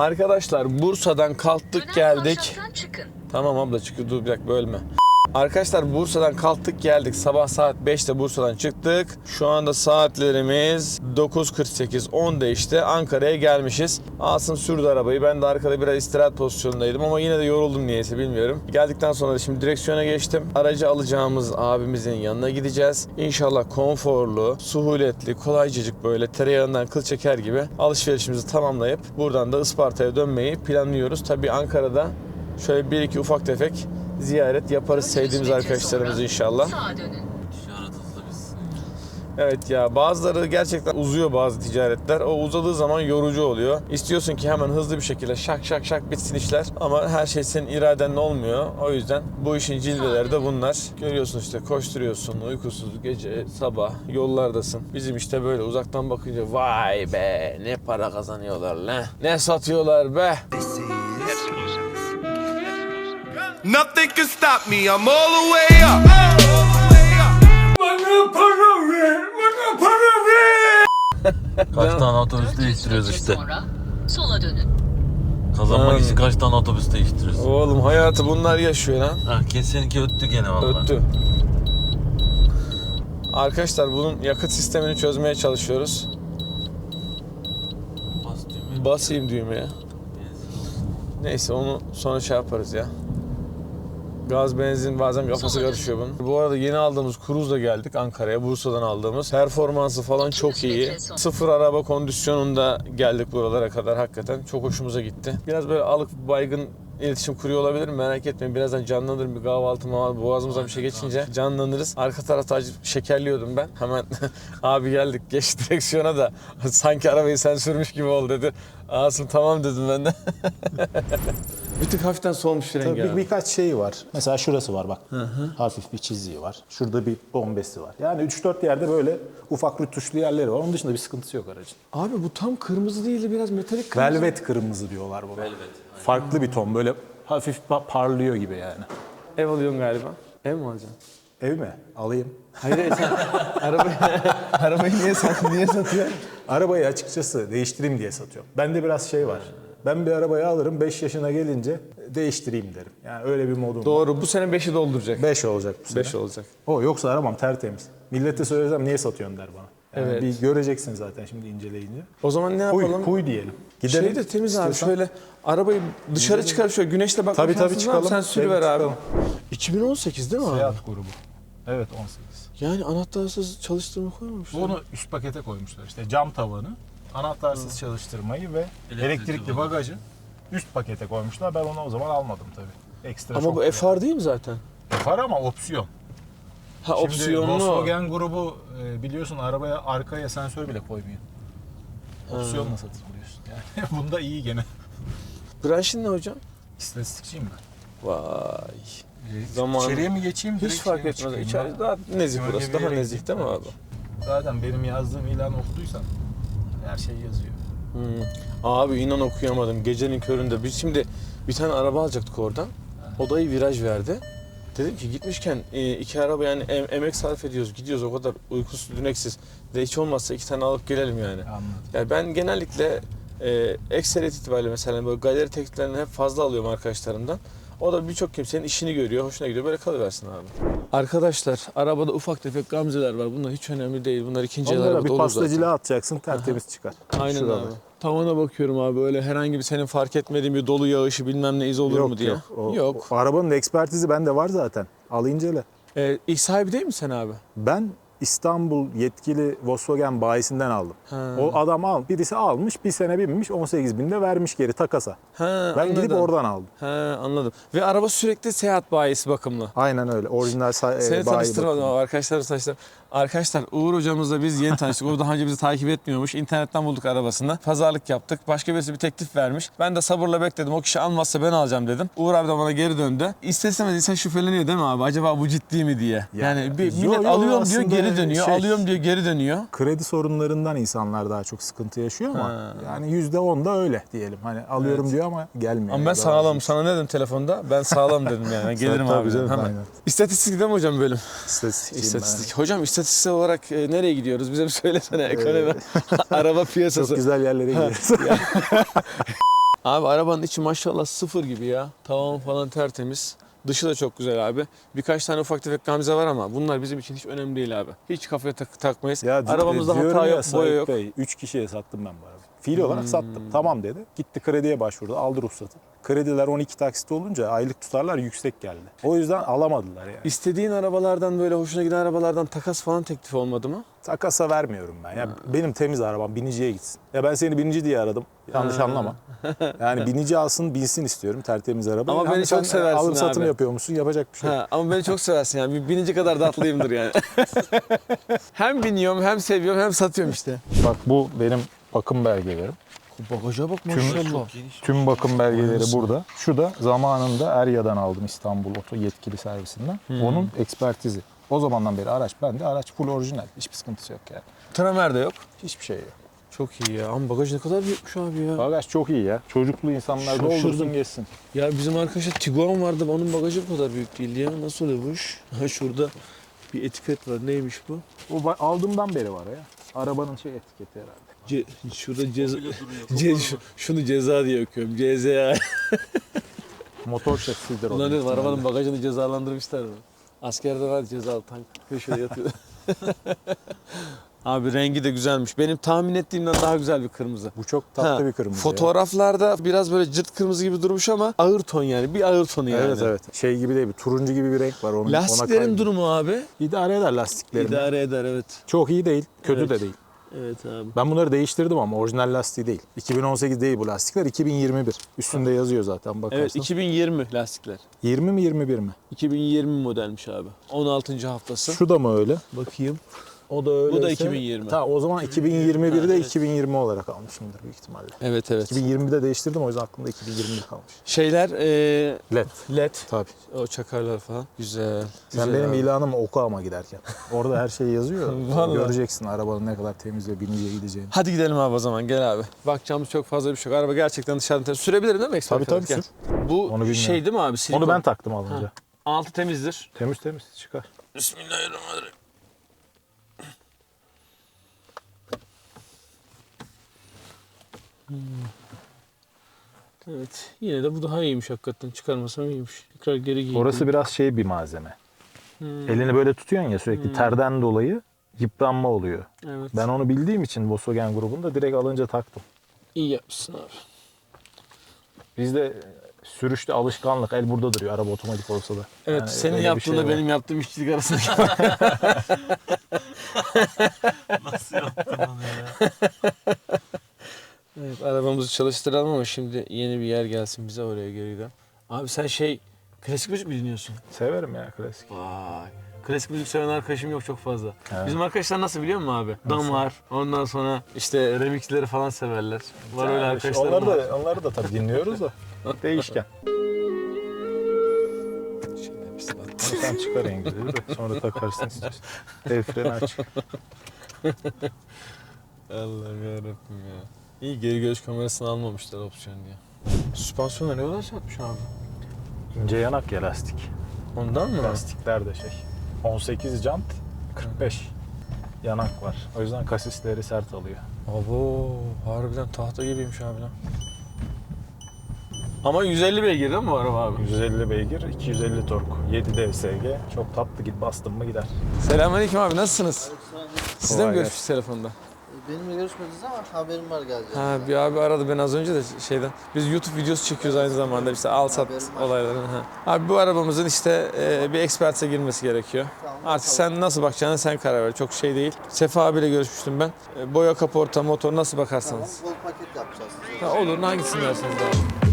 Arkadaşlar Bursa'dan kalktık Döner geldik. Tamam abla çıkıyor dur bir dakika bölme. Arkadaşlar Bursa'dan kalktık geldik. Sabah saat 5'te Bursa'dan çıktık. Şu anda saatlerimiz 9.48 10'da işte Ankara'ya gelmişiz. Asım sürdü arabayı. Ben de arkada biraz istirahat pozisyonundaydım ama yine de yoruldum niyeyse bilmiyorum. Geldikten sonra da şimdi direksiyona geçtim. Aracı alacağımız abimizin yanına gideceğiz. İnşallah konforlu, suhuletli, kolaycacık böyle tereyağından kıl çeker gibi alışverişimizi tamamlayıp buradan da Isparta'ya dönmeyi planlıyoruz. Tabii Ankara'da şöyle bir iki ufak tefek ziyaret yaparız 400 sevdiğimiz arkadaşlarımız inşallah. Evet ya bazıları gerçekten uzuyor bazı ticaretler. O uzadığı zaman yorucu oluyor. İstiyorsun ki hemen hızlı bir şekilde şak şak şak bitsin işler. Ama her şey senin iradenle olmuyor. O yüzden bu işin cilveleri de bunlar. Görüyorsun işte koşturuyorsun uykusuz gece sabah yollardasın. Bizim işte böyle uzaktan bakınca vay be ne para kazanıyorlar lan. Ne satıyorlar be. Nothing can stop me. I'm all the way up. Kaç tane otobüs 400 değiştiriyoruz işte. Sonra sola dönün. Kazanmak için kaç tane otobüs değiştiriyoruz. Oğlum hayatı bunlar yaşıyor lan. Ha, kesinlikle öttü gene valla. Öttü. Arkadaşlar bunun yakıt sistemini çözmeye çalışıyoruz. Bas düğmeye. Basayım düğmeye. Neyse onu sonra şey yaparız ya. Gaz benzin bazen kafası karışıyor bunun. Bu arada yeni aldığımız Cruise'la geldik Ankara'ya. Bursa'dan aldığımız. Performansı falan çok 200 iyi. Sıfır araba kondisyonunda geldik buralara kadar hakikaten. Çok hoşumuza gitti. Biraz böyle alık baygın iletişim kuruyor olabilir merak etmeyin. Birazdan canlanır bir kahvaltı mağaza boğazımıza bir şey geçince canlanırız. Arka tarafta acı şekerliyordum ben. Hemen abi geldik geç direksiyona da sanki arabayı sen sürmüş gibi ol dedi. Asım tamam dedim ben de. bir tık hafiften solmuş rengi Tabii abi. bir, birkaç şey var. Mesela şurası var bak. Hafif bir çiziği var. Şurada bir bombesi var. Yani 3-4 yerde böyle ufak rütuşlu yerleri var. Onun dışında bir sıkıntısı yok aracın. Abi bu tam kırmızı değildi biraz metalik kırmızı. Velvet kırmızı diyorlar buna. Farklı bir ton böyle hafif pa- parlıyor gibi yani. Ev alıyorsun galiba. Ev mi alacaksın? Ev mi? Alayım. Hayır hayır, sen arabayı, arabayı niye, sat, niye satıyorsun? Arabayı açıkçası değiştireyim diye satıyorum. Bende biraz şey var. Ben bir arabayı alırım 5 yaşına gelince değiştireyim derim. Yani öyle bir modum var. Doğru bu sene 5'i dolduracak. 5 olacak bu sene. 5 olacak. O yoksa aramam tertemiz. Millete söylesem niye satıyorsun der bana. Yani Evet. Bir göreceksin zaten şimdi inceleyince. O zaman ne Huy, yapalım? huy diyelim. Şey de temiz abi istiyorsan. şöyle arabayı dışarı çıkarıp şöyle güneşle bakma Tabii, tabii, var çıkalım. Sen sürüver abi. çıkalım. 2018 değil mi abi? Seat grubu. Evet 18. Yani anahtarsız çalıştırma koymamışlar. Bunu üst pakete koymuşlar. İşte cam tavanı, anahtarsız çalıştırmayı ve Elektrikli elektrikli bagajı üst pakete koymuşlar. Ben onu o zaman almadım tabii. Ekstra Ama çok bu FR değil mi zaten? FR ama opsiyon. Ha Şimdi opsiyonlu. Volkswagen grubu e, biliyorsun arabaya arkaya sensör bile koymuyor. Opsiyonla satılıyorsun. Yani bunda iyi gene. Branşın ne hocam? İstatistikçiyim ben. Vay. E, Zaman- İçeriye mi geçeyim? Hiç direkt fark şeye mi etmez. çıkayım İçeride ben? daha nezih burası. bir Daha yere nezih değil mi abi? Zaten benim yazdığım ilanı okuduysan her şey yazıyor. Hmm. Abi inan okuyamadım. Gecenin köründe. Biz şimdi bir tane araba alacaktık oradan. O dayı viraj verdi. Dedim ki gitmişken e, iki araba yani em- emek sarf ediyoruz. Gidiyoruz o kadar uykusuz, düneksiz. De hiç olmazsa iki tane alıp gelelim yani. Anladım. Yani ben genellikle e, ekseriyet itibariyle mesela böyle galeri tekliflerini hep fazla alıyorum arkadaşlarımdan. O da birçok kimsenin işini görüyor, hoşuna gidiyor. Böyle kalıversin abi. Arkadaşlar arabada ufak tefek gamzeler var. Bunlar hiç önemli değil. Bunlar ikinci el Onlara arabada bir olur zaten. pastacılığa atacaksın tertemiz çıkar. Aynen Şuralar. abi. Tavana bakıyorum abi öyle herhangi bir senin fark etmediğin bir dolu yağışı bilmem ne iz olur mu diye. Yok, o- yok. o arabanın ekspertizi bende var zaten. Al incele. Ee, ilk sahibi değil mi sen abi? Ben İstanbul yetkili Volkswagen bayisinden aldım. Ha. O adam al, birisi almış, bir sene binmiş, 18 binde vermiş geri takasa. Ha, Ben gidip anladım. oradan aldım. Ha, anladım. Ve araba sürekli seyahat bayisi bakımlı. Aynen öyle. Orijinal sa- e, Seni bayi tanıştırmadım bakımı. ama arkadaşlar tanıştırdım. Arkadaşlar Uğur hocamızla biz yeni tanıştık. O daha önce bizi takip etmiyormuş. İnternetten bulduk arabasını. Pazarlık yaptık. Başka birisi bir teklif vermiş. Ben de sabırla bekledim. O kişi almazsa ben alacağım dedim. Uğur abi de bana geri döndü. İstesem insan şüpheleniyor değil mi abi? Acaba bu ciddi mi diye. Yani, Yani- bir, Yo, millet yo, alıyorum diyor geri dönüyor. şey- Alıyorum diyor geri dönüyor. Kredi sorunlarından insanlar daha çok sıkıntı yaşıyor ama Ha. yani yüzde on da öyle diyelim. Hani alıyorum diyor ama gelmiyor. Ama ben Daha sağlamım. Sana ne dedim telefonda? Ben sağlam dedim yani. Gelirim abi. canım, Hemen. İstatistik değil mi hocam bölüm? İstatistikçiyim İstatistik. Hocam istatistiksel olarak e, nereye gidiyoruz? Bize bir söylesene ekonomi. Araba piyasası. Çok güzel yerlere gidiyoruz. Abi arabanın içi maşallah sıfır gibi ya. Tavan falan tertemiz. Dışı da çok güzel abi. Birkaç tane ufak tefek gamze var ama bunlar bizim için hiç önemli değil abi. Hiç kafaya tak- takmayız. Arabamızda diyorum hata ya, yok, boya yok. Hmm. Bey, üç kişiye sattım ben bu arabayı. Fiil olarak sattım. Tamam dedi. Gitti krediye başvurdu. Aldı ruhsatı. Krediler 12 taksit olunca aylık tutarlar yüksek geldi. O yüzden alamadılar yani. İstediğin arabalardan böyle hoşuna giden arabalardan takas falan teklif olmadı mı? Takasa vermiyorum ben. Ya benim temiz arabam biniciye gitsin. Ya ben seni binici diye aradım. Yanlış anlama. Yani binici alsın, binsin istiyorum tertemiz araba. Ama beni çok sen seversin Alım satım abi. yapıyor musun? Yapacak bir şey. yok. Ha, ama beni çok seversin yani. Bir bininci kadar da atlıyımdır yani. hem biniyorum hem seviyorum hem satıyorum işte. Bak bu benim bakım belgelerim. Bagaja bak Tüm, tüm bakım belgeleri burada. Şu da zamanında Erya'dan aldım İstanbul Oto yetkili servisinden. Onun ekspertizi. O zamandan beri araç bende. Araç full orijinal. Hiçbir sıkıntısı yok yani. Tramer de yok. Hiçbir şey yok. Çok iyi ya. Ama bagaj ne kadar büyükmüş abi ya. Bagaj çok iyi ya. Çocuklu insanlar Şaşırdım. doldursun geçsin. Ya bizim arkadaşta Tiguan vardı. Onun bagajı bu kadar büyük değildi ya. Nasıl oluyor bu iş? Ha şurada bir etiket var. Neymiş bu? O ba- aldığımdan beri var ya. Arabanın şey etiketi herhalde. Ce şurada ceza... Ce şu- şunu ceza diye okuyorum. CZA. Motor o. Ulan dedim arabanın bagajını cezalandırmışlar mı? Askerde var cezalı tank. Köşede yatıyor. Abi rengi de güzelmiş. Benim tahmin ettiğimden daha güzel bir kırmızı. Bu çok tatlı Ha, bir kırmızı. ya. Fotoğraflarda biraz böyle cırt kırmızı gibi durmuş ama ağır ton yani. Bir ağır tonu yani. Evet evet. Şey gibi değil bir turuncu gibi bir renk var onun. ona Lastiklerin kaydı. durumu abi. İdare eder lastiklerini. İdare eder evet. Çok iyi değil, kötü Evet. de değil. Evet abi. Ben bunları değiştirdim ama orijinal lastiği değil. 2018 değil bu lastikler, 2021. Üstünde yazıyor zaten bakarsan. Evet 2020 lastikler. 20 mi 21 mi? 2020 modelmiş abi. 16. haftası. Şu da mı öyle? Bakayım. O da öyle. Bu da 2020. Tamam o zaman 2021'de evet. 2020 olarak almışımdır büyük ihtimalle. Evet evet. 2020'de değiştirdim o yüzden aklımda 2020 kalmış. Şeyler e, LED. led. Tabii. O çakarlar falan. Güzel. Sen güzel benim abi. ilanımı oku ama giderken. Orada her şey yazıyor. Göreceksin arabanın ne kadar temiz ve biniciye gideceğini. Hadi gidelim abi o zaman gel abi. Bakacağımız çok fazla bir şey yok. Araba gerçekten dışarıdan temiz. Sürebilirim değil mi? Tabii Expert tabii Gel. sür. Bu Onu şey değil mi abi? Silikon. Onu ben taktım az önce. Altı temizdir. Temiz temiz çıkar. Bismillahirrahmanirrahim. Hmm. Evet. Yine de bu daha iyiymiş hakikaten. Çıkarmasam iyiymiş. Tekrar geri giydim. Orası biraz şey bir malzeme. Hmm. Elini böyle tutuyorsun ya sürekli terden dolayı yıpranma oluyor. Evet. Ben onu bildiğim için Volkswagen grubunda direkt alınca taktım. İyi yapmışsın abi. Bizde sürüşte alışkanlık el burada duruyor araba otomatik olsa da. Evet Yani senin yaptığınla şey benim yaptığım işçilik arasındaki Nasıl yaptın onu ya? Evet arabamızı çalıştıralım ama şimdi yeni bir yer gelsin bize oraya geri gidelim. Abi sen şey klasik müzik mi dinliyorsun? Severim ya klasik. Vay. Klasik müzik seven arkadaşım yok çok fazla. Evet. Bizim arkadaşlar nasıl biliyor musun abi? Damar, ondan sonra işte remixleri falan severler. Var öyle Yani arkadaşlarım onları var. da, onları da tabii dinliyoruz da. Değişken. Sen çıkar İngilizce de sonra takarsın istiyorsan. El freni aç. Allah'ım yarabbim ya. İyi geri görüş kamerasını almamışlar opsiyon diye. Süspansiyonlar ne kadar satmış abi? İnce yanak ya lastik. Ondan mı? Lastikler de şey. 18 jant, 45 yanak var. O yüzden kasisleri sert alıyor. Abo harbiden tahta gibiymiş abi lan. Ama 150 beygir değil mi bu araba abi? 150 beygir, 250 tork, 7 DSG. Çok tatlı git bastın mı gider. Selamünaleyküm abi nasılsınız? Sizle mi görüşmüş telefonda? Benimle görüşmediniz ama haberim var geleceğim. Ha bir abi aradı beni az önce de şeyden. Biz YouTube videosu çekiyoruz aynı zamanda işte al sat Haberim var. olaylarını. Ha. Abi bu arabamızın işte e, bir ekspertize girmesi gerekiyor. Tamam, Artık bakalım. sen nasıl bakacağını sen karar ver. Çok şey değil. Sefa abiyle görüşmüştüm ben. E, boya kaporta motor nasıl Tamam, bakarsanız. bol paket yapacağız size. Ha, olur hangisini derseniz abi.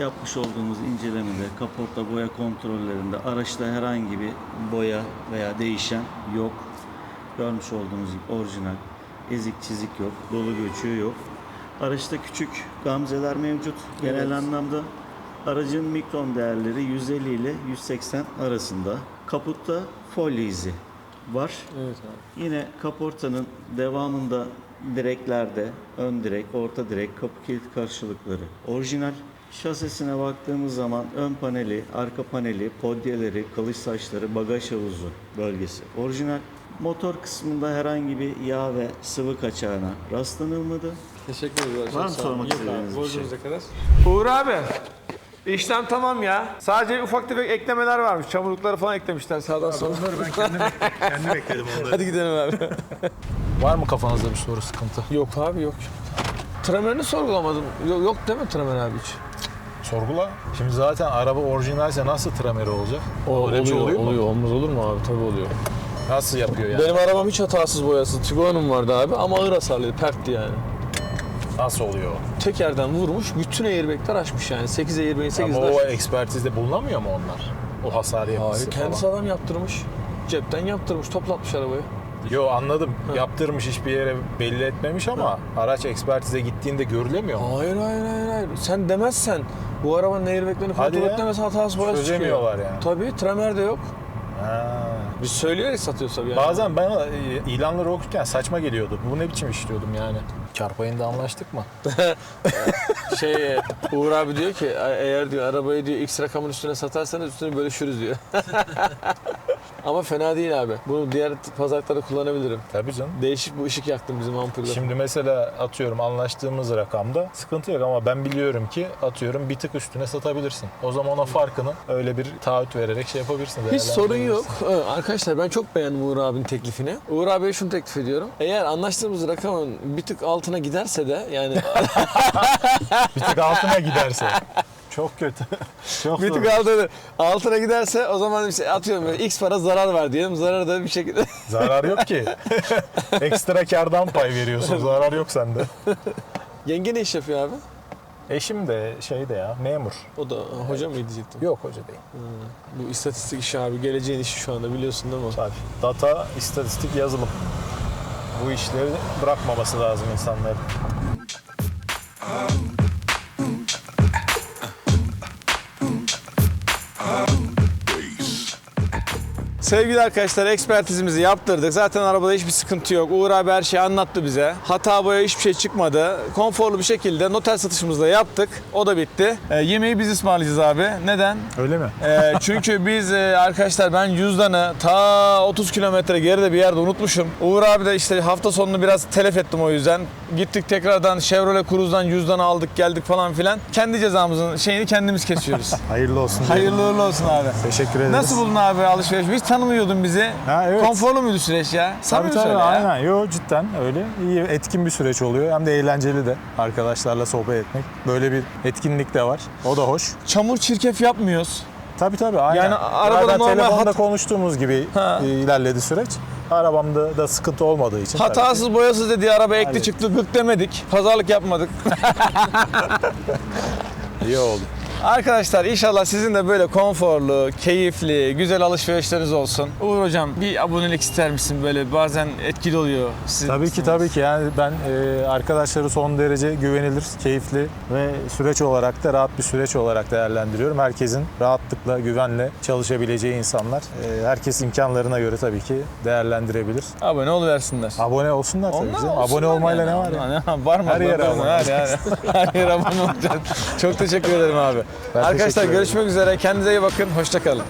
Yapmış olduğumuz incelemede kaporta boya kontrollerinde araçta herhangi bir boya veya değişen yok. Görmüş olduğunuz gibi orijinal, ezik çizik yok, dolu göçüğü yok. Araçta küçük gamzeler mevcut. Genel anlamda aracın mikron değerleri 150 ile 180 arasında. Kaputta folyo izi var. Evet abi. Yine kaportanın devamında direklerde ön direk, orta direk, kapı kilit karşılıkları orijinal. Şasisine baktığımız zaman ön paneli, arka paneli, podyeleri, kılıç saçları, bagaj havuzu bölgesi orijinal. Motor kısmında herhangi bir yağ ve sıvı kaçağına rastlanılmadı. Teşekkür ederiz. Var mı sormak Yok istediğiniz bir borcunuz şey? ne kadar? Uğur abi. İşlem tamam ya. Sadece ufak tefek eklemeler varmış. Çamurlukları falan eklemişler sağdan sola. Onları ben kendim, kendim ekledim onları. Hadi gidelim abi. Var mı kafanızda bir soru sıkıntı? yok abi yok. Tramerini sorgulamadım. Yok, yok değil mi Tramer abi hiç? Sorgula. Şimdi zaten araba orijinalse nasıl trameri olacak? O, şey oluyor mu? oluyor. Olmaz olur mu abi? Tabii oluyor. Nasıl yapıyor yani? Benim arabam hiç hatasız boyasız. Tiguan'ım vardı abi ama ağır hasarlıydı. Pertti yani. Nasıl oluyor? Tekerden vurmuş. Bütün airbag'ler açmış yani. 8 airbag'in 8 Ama o ekspertizde bulunamıyor mu onlar? O hasar yapması Hayır, kendisi falan. adam yaptırmış. Cepten yaptırmış, toplatmış arabayı. Yo anladım. Yaptırmış hiçbir yere belli etmemiş ama araç ekspertize gittiğinde görülemiyor mu? Hayır hayır hayır hayır. Sen demezsen bu arabanın airbag'lerini kontrol etmemesi hatası boyası çıkıyor. Çözemiyorlar yani. Tabii tramer de yok. Ha. Biz söyleyerek satıyoruz tabii yani. Bazen bana e, ilanları okurken saçma geliyordu. Bu ne biçim iş diyordum yani. Kar payında anlaştık mı? şey Uğur abi diyor ki "E- eğer diyor arabayı diyor X rakamın üstüne satarsanız üstünü bölüşürüz diyor. Ama fena değil abi. Bunu diğer pazarlıklarda kullanabilirim. Tabii canım. Değişik bu ışık yaktım bizim ampulde. Şimdi mesela atıyorum anlaştığımız rakamda sıkıntı yok ama ben biliyorum ki atıyorum bir tık üstüne satabilirsin. O zaman o farkını öyle bir taahhüt vererek şey yapabilirsin. Hiç sorun yok. Evet, arkadaşlar ben çok beğendim Uğur abinin teklifini. Uğur abiye şunu teklif ediyorum. Eğer anlaştığımız rakamın bir tık altına giderse de yani Bir tık altına giderse. Çok kötü. Çok bir zor. tık altına, giderse o zaman işte atıyorum böyle x para zarar var diyelim. Zararı da bir şekilde Zarar yok ki. Ekstra kardan pay veriyorsun. Zarar yok sende. Yenge ne iş yapıyor abi? Eşim de şeyde ya memur. O da hoca mı diyecektim. Yok hoca değil. Bu istatistik işi abi geleceğin işi şu anda biliyorsun değil mi? Tabii. Data, istatistik, yazılım. Bu işleri bırakmaması lazım insanların. Sevgili arkadaşlar ekspertizimizi yaptırdık. Zaten arabada hiçbir sıkıntı yok. Uğur abi her şeyi anlattı bize. Hata boya hiçbir şey çıkmadı. Konforlu bir şekilde noter satışımızı da yaptık. O da bitti. Ee, yemeği biz ısmarlayacağız abi. Neden? Öyle mi? Ee, çünkü biz e, arkadaşlar ben cüzdanı ta 30 kilometre geride bir yerde unutmuşum. Uğur abi de işte hafta sonunu biraz telef ettim o yüzden. Gittik tekrardan Chevrolet Cruze'dan cüzdanı aldık geldik falan filan. Kendi cezamızın şeyini kendimiz kesiyoruz. Hayırlı olsun. Hayırlı uğurlu olsun abi. Teşekkür ederiz. Nasıl buldun abi alışveriş? Hiç tanımıyordun bizi. Ha, evet. Konforlu muydu süreç ya? Tabii Samimi tabii söyle ya. aynen. Yo cidden öyle. İyi etkin bir süreç oluyor. Hem de eğlenceli de arkadaşlarla sohbet etmek. Böyle bir etkinlik de var. O da hoş. Çamur çirkef yapmıyoruz. Tabii tabii aynen. Yani arabada Zaten normal telefonda hat- konuştuğumuz gibi Ha. e, ilerledi süreç. Arabamda da sıkıntı olmadığı için. tabii. Hatasız boyasız dediği araba ekli Hallettik. çıktı gık demedik. Pazarlık yapmadık. İyi oldu. Arkadaşlar inşallah sizin de böyle konforlu, keyifli, güzel alışverişleriniz olsun. Uğur hocam bir abonelik ister misin? Böyle bazen etkili oluyor. Sizin Tabii ki tabii ki yani ben e, arkadaşları son derece güvenilir, keyifli ve süreç olarak da rahat bir süreç olarak değerlendiriyorum. Herkesin rahatlıkla, güvenle çalışabileceği insanlar. E, herkes imkanlarına göre tabii ki değerlendirebilir. Abone oluversinler. Abone olsunlar tabii Onlar olsunlar Abone olmayla yani. ne var ya? Var mı? Her yere abone her yere abone olacaksın. Çok teşekkür ederim abi. Ben Arkadaşlar görüşmek üzere. Kendinize iyi bakın. Hoşçakalın.